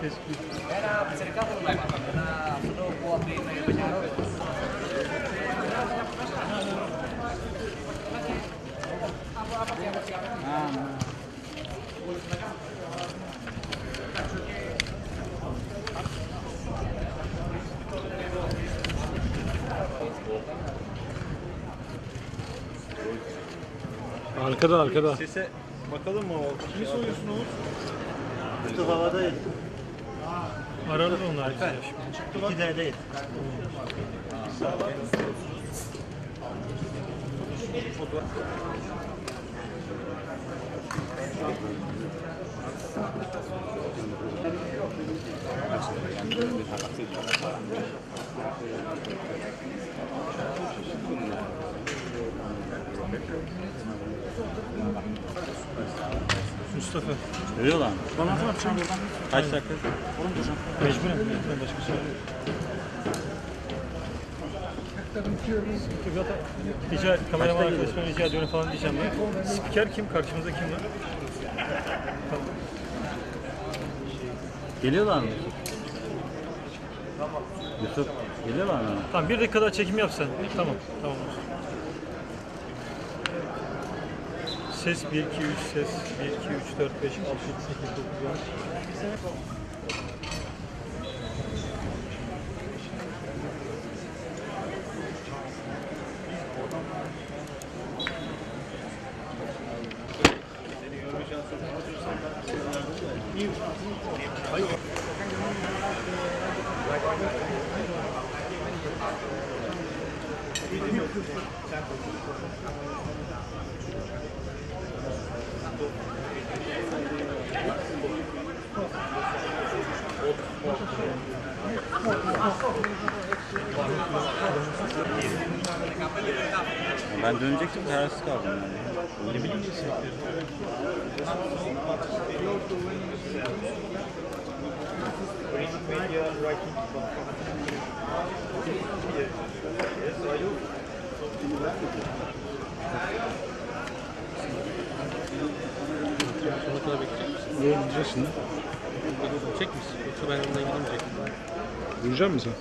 Aprire il bagnaro. Arkada arkada. Sese bakalım mı o? Kimi soruyorsun Oğuz? Mustafa havadayız. Aradı onlar bizi ya şimdi. İki değil. Mustafa. Görüyor lan. Bana ne yapacağım buradan? Kaç dakika? Mecburen. Mecburen başka şey yok. Rica, kameraman arkadaşıma rica ediyorum falan diyeceğim ben. Spiker kim? Karşımızda kim var? Geliyorlar mı? Yusuf geliyorlar mı? Tamam bir dakika daha çekim yap sen. Tamam. Tamam. Ses 1, 2, 3, ses 1, 2, 3, 4, 5, 6, 7, 8, 9, 10. Ben dönecektim kararsız kaldım yani. Ne bileyim Sonuna kadar bekleyecek misin? Ne diyeceğiz şimdi? Çek misin? Yoksa ben önden gidemeyecek. Duyacak mısın?